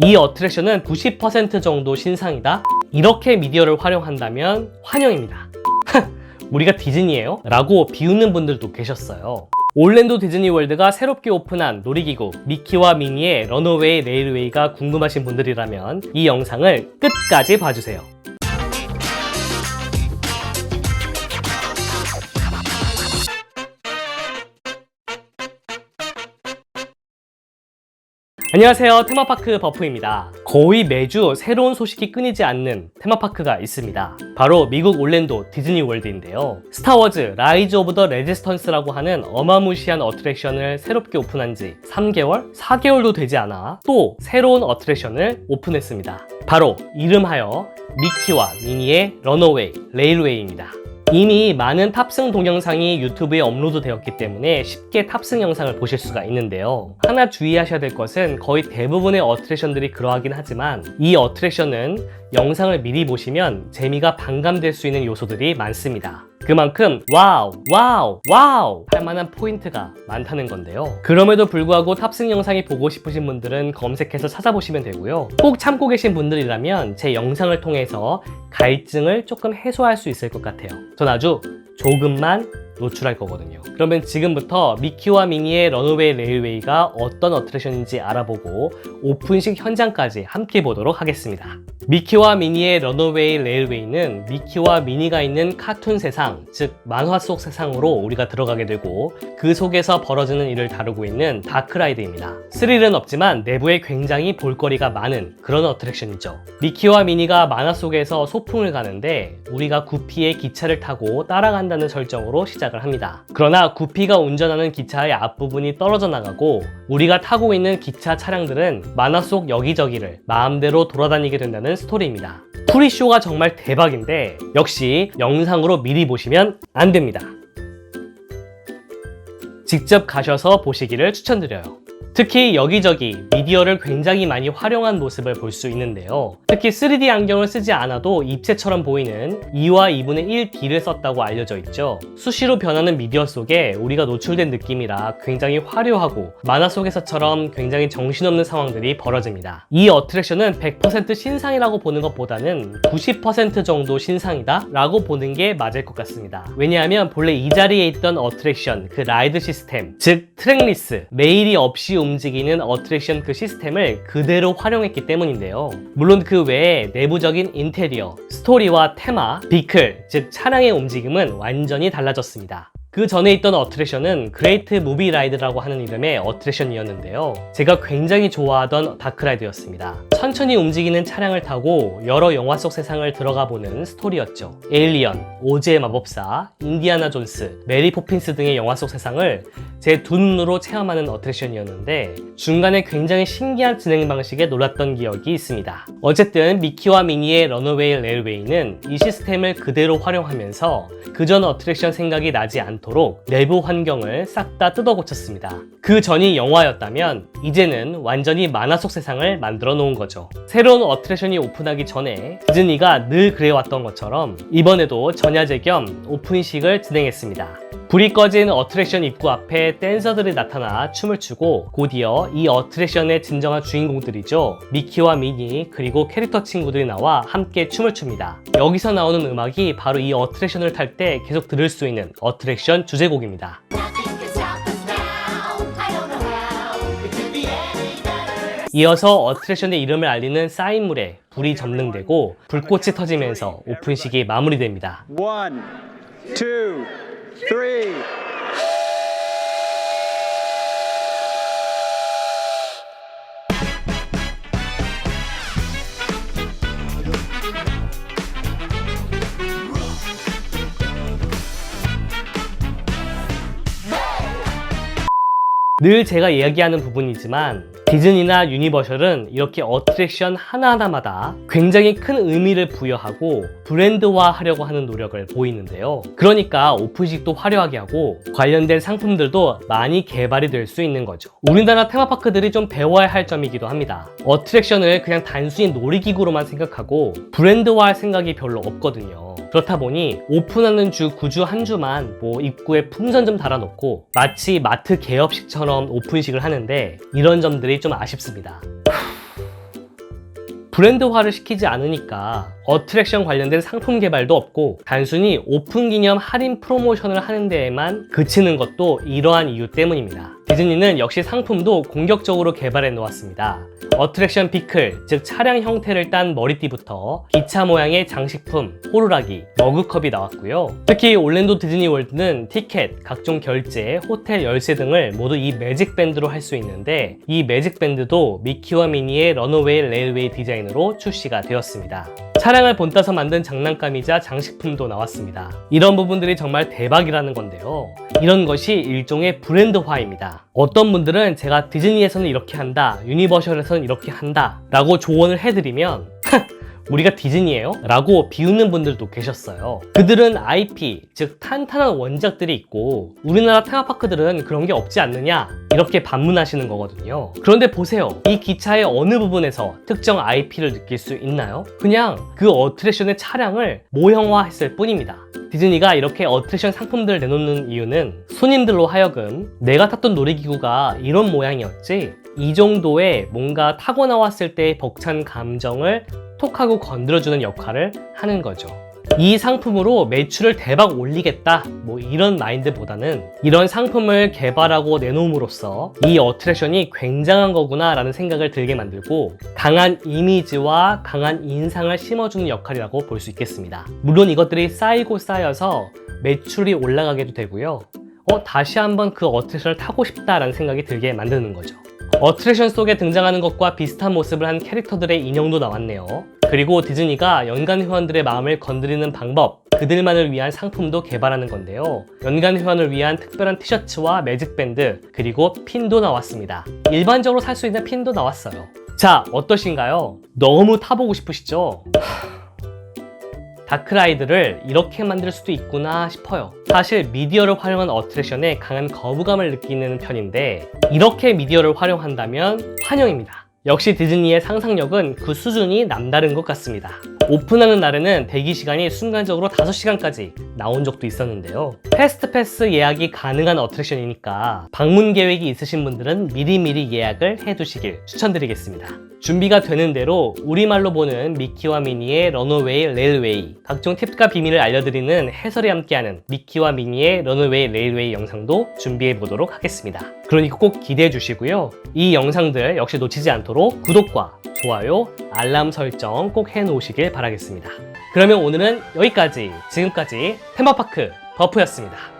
이 어트랙션은 90% 정도 신상이다. 이렇게 미디어를 활용한다면 환영입니다. 우리가 디즈니예요? 라고 비웃는 분들도 계셨어요. 올랜도 디즈니 월드가 새롭게 오픈한 놀이기구 미키와 미니의 런어웨이 레일웨이가 궁금하신 분들이라면 이 영상을 끝까지 봐주세요. 안녕하세요. 테마파크 버프입니다. 거의 매주 새로운 소식이 끊이지 않는 테마파크가 있습니다. 바로 미국 올랜도 디즈니 월드인데요. 스타워즈 라이즈 오브 더 레지스턴스라고 하는 어마무시한 어트랙션을 새롭게 오픈한 지 3개월? 4개월도 되지 않아 또 새로운 어트랙션을 오픈했습니다. 바로 이름하여 미키와 미니의 런어웨이 레일웨이입니다. 이미 많은 탑승 동영상이 유튜브에 업로드 되었기 때문에 쉽게 탑승 영상을 보실 수가 있는데요. 하나 주의하셔야 될 것은 거의 대부분의 어트랙션들이 그러하긴 하지만 이 어트랙션은 영상을 미리 보시면 재미가 반감될 수 있는 요소들이 많습니다. 그만큼 와우, 와우, 와우 할 만한 포인트가 많다는 건데요. 그럼에도 불구하고 탑승 영상이 보고 싶으신 분들은 검색해서 찾아보시면 되고요. 꼭 참고 계신 분들이라면 제 영상을 통해서 갈증을 조금 해소할 수 있을 것 같아요. 전 아주 조금만 노출할 거거든요. 그러면 지금부터 미키와 미니의 런어웨이 레일웨이가 어떤 어트랙션인지 알아보고 오픈식 현장까지 함께 보도록 하겠습니다. 미키와 미니의 런어웨이 레일웨이는 미키와 미니가 있는 카툰 세상, 즉 만화 속 세상으로 우리가 들어가게 되고 그 속에서 벌어지는 일을 다루고 있는 다크라이드입니다. 스릴은 없지만 내부에 굉장히 볼거리가 많은 그런 어트랙션이죠. 미키와 미니가 만화 속에서 소풍을 가는데 우리가 구피의 기차를 타고 따라간다는 설정으로 시작을 합니다. 그러나 구피가 운전하는 기차의 앞부분이 떨어져 나가고 우리가 타고 있는 기차 차량들은 만화 속 여기저기를 마음대로 돌아다니게 된다는 스토리입니다. 프리쇼가 정말 대박인데 역시 영상으로 미리 보시면 안 됩니다. 직접 가셔서 보시기를 추천드려요. 특히 여기저기 미디어를 굉장히 많이 활용한 모습을 볼 수 있는데요. 특히 3D 안경을 쓰지 않아도 입체처럼 보이는 2와 2분의 1D를 썼다고 알려져 있죠. 수시로 변하는 미디어 속에 우리가 노출된 느낌이라 굉장히 화려하고 만화 속에서처럼 굉장히 정신없는 상황들이 벌어집니다. 이 어트랙션은 100% 신상이라고 보는 것보다는 90% 정도 신상이다 라고 보는 게 맞을 것 같습니다. 왜냐하면 본래 이 자리에 있던 어트랙션, 그 라이드 시스템, 즉 트랙리스, 레일이 없이 움 직이는 어트랙션 그 시스템을 그대로 활용했기 때문인데요. 물론 그 외에 내부적인 인테리어, 스토리와 테마, 비클, 즉 차량의 움직임은 완전히 달라졌습니다. 그 전에 있던 어트랙션은 그레이트 무비 라이드라고 하는 이름의 어트랙션이었는데요. 제가 굉장히 좋아하던 다크라이드였습니다. 천천히 움직이는 차량을 타고 여러 영화 속 세상을 들어가 보는 스토리였죠. 에일리언, 오즈의 마법사, 인디아나 존스, 메리 포핀스 등의 영화 속 세상을 제 두 눈으로 체험하는 어트랙션이었는데 중간에 굉장히 신기한 진행 방식에 놀랐던 기억이 있습니다. 어쨌든 미키와 미니의 런어웨이 레일웨이는 이 시스템을 그대로 활용하면서 그전 어트랙션 생각이 나지 않 도록 내부 환경을 싹 다 뜯어 고쳤습니다. 그 전이 영화였다면 이제는 완전히 만화 속 세상을 만들어 놓은 거죠. 새로운 어트랙션이 오픈하기 전에 디즈니가 늘 그래왔던 것처럼 이번에도 전야제 겸 오픈식을 진행했습니다. 불이 꺼진 어트랙션 입구 앞에 댄서들이 나타나 춤을 추고 곧이어 이 어트랙션의 진정한 주인공들이죠. 미키와 미니 그리고 캐릭터 친구들이 나와 함께 춤을 춥니다. 여기서 나오는 음악이 바로 이 어트랙션을 탈 때 계속 들을 수 있는 어트랙션 주제곡입니다. 이어서 어트랙션의 이름을 알리는 사인물에 불이 점등되고 불꽃이 터지면서 오픈식이 마무리됩니다. One, two, three. 늘 제가 이야기하는 부분이지만 디즈니나 유니버셜은 이렇게 어트랙션 하나하나마다 굉장히 큰 의미를 부여하고 브랜드화 하려고 하는 노력을 보이는데요. 그러니까 오픈식도 화려하게 하고 관련된 상품들도 많이 개발이 될 수 있는 거죠. 우리나라 테마파크들이 좀 배워야 할 점이기도 합니다. 어트랙션을 그냥 단순히 놀이기구로만 생각하고 브랜드화할 생각이 별로 없거든요. 그렇다 보니 오픈하는 주 9주 한 주만 뭐 입구에 풍선 좀 달아놓고 마치 마트 개업식처럼 오픈식을 하는데 이런 점들이 좀 아쉽습니다. 브랜드화를 시키지 않으니까 어트랙션 관련된 상품 개발도 없고 단순히 오픈 기념 할인 프로모션을 하는 데에만 그치는 것도 이러한 이유 때문입니다. 디즈니는 역시 상품도 공격적으로 개발해 놓았습니다. 어트랙션 비클, 즉 차량 형태를 딴 머리띠부터 기차 모양의 장식품, 호루라기, 머그컵이 나왔고요. 특히 올랜도 디즈니 월드는 티켓, 각종 결제, 호텔 열쇠 등을 모두 이 매직 밴드로 할 수 있는데 이 매직 밴드도 미키와 미니의 런어웨이 레일웨이 디자인으로 출시가 되었습니다. 차량을 본따서 만든 장난감이자 장식품도 나왔습니다. 이런 부분들이 정말 대박이라는 건데요. 이런 것이 일종의 브랜드화입니다. 어떤 분들은 제가 디즈니에서는 이렇게 한다, 유니버셜에서는 이렇게 한다 라고 조언을 해드리면 우리가 디즈니예요? 라고 비웃는 분들도 계셨어요. 그들은 IP, 즉 탄탄한 원작들이 있고 우리나라 테마파크들은 그런 게 없지 않느냐? 이렇게 반문하시는 거거든요. 그런데 보세요. 이 기차의 어느 부분에서 특정 IP를 느낄 수 있나요? 그냥 그 어트랙션의 차량을 모형화했을 뿐입니다. 디즈니가 이렇게 어트랙션 상품들을 내놓는 이유는 손님들로 하여금 내가 탔던 놀이기구가 이런 모양이었지 이 정도의 뭔가 타고 나왔을 때의 벅찬 감정을 톡하고 건드려주는 역할을 하는 거죠. 이 상품으로 매출을 대박 올리겠다 뭐 이런 마인드보다는 이런 상품을 개발하고 내놓음으로써 이 어트랙션이 굉장한 거구나 라는 생각을 들게 만들고 강한 이미지와 강한 인상을 심어주는 역할이라고 볼 수 있겠습니다. 물론 이것들이 쌓이고 쌓여서 매출이 올라가게도 되고요. 어 다시 한번 그 어트랙션을 타고 싶다라는 생각이 들게 만드는 거죠 어트랙션 속에 등장하는 것과 비슷한 모습을 한 캐릭터들의 인형도 나왔네요. 그리고 디즈니가 연간 회원들의 마음을 건드리는 방법, 그들만을 위한 상품도 개발하는 건데요. 연간 회원을 위한 특별한 티셔츠와 매직밴드, 그리고 핀도 나왔습니다. 일반적으로 살 수 있는 핀도 나왔어요. 자, 어떠신가요? 너무 타보고 싶으시죠? 다크라이드를 이렇게 만들 수도 있구나 싶어요. 사실 미디어를 활용한 어트랙션에 강한 거부감을 느끼는 편인데 이렇게 미디어를 활용한다면 환영입니다. 역시 디즈니의 상상력은 그 수준이 남다른 것 같습니다. 오픈하는 날에는 대기 시간이 순간적으로 5시간까지 나온 적도 있었는데요. 패스트 패스 예약이 가능한 어트랙션이니까 방문 계획이 있으신 분들은 미리미리 예약을 해두시길 추천드리겠습니다. 준비가 되는 대로 우리말로 보는 미키와 미니의 런어웨이 레일웨이 각종 팁과 비밀을 알려드리는 해설이 함께하는 미키와 미니의 런어웨이 레일웨이 영상도 준비해 보도록 하겠습니다. 그러니까 꼭 기대해 주시고요. 이 영상들 역시 놓치지 않도록 구독과 좋아요, 알람 설정 꼭 해 놓으시길 바라겠습니다. 그러면 오늘은 여기까지 지금까지 테마파크 버프였습니다.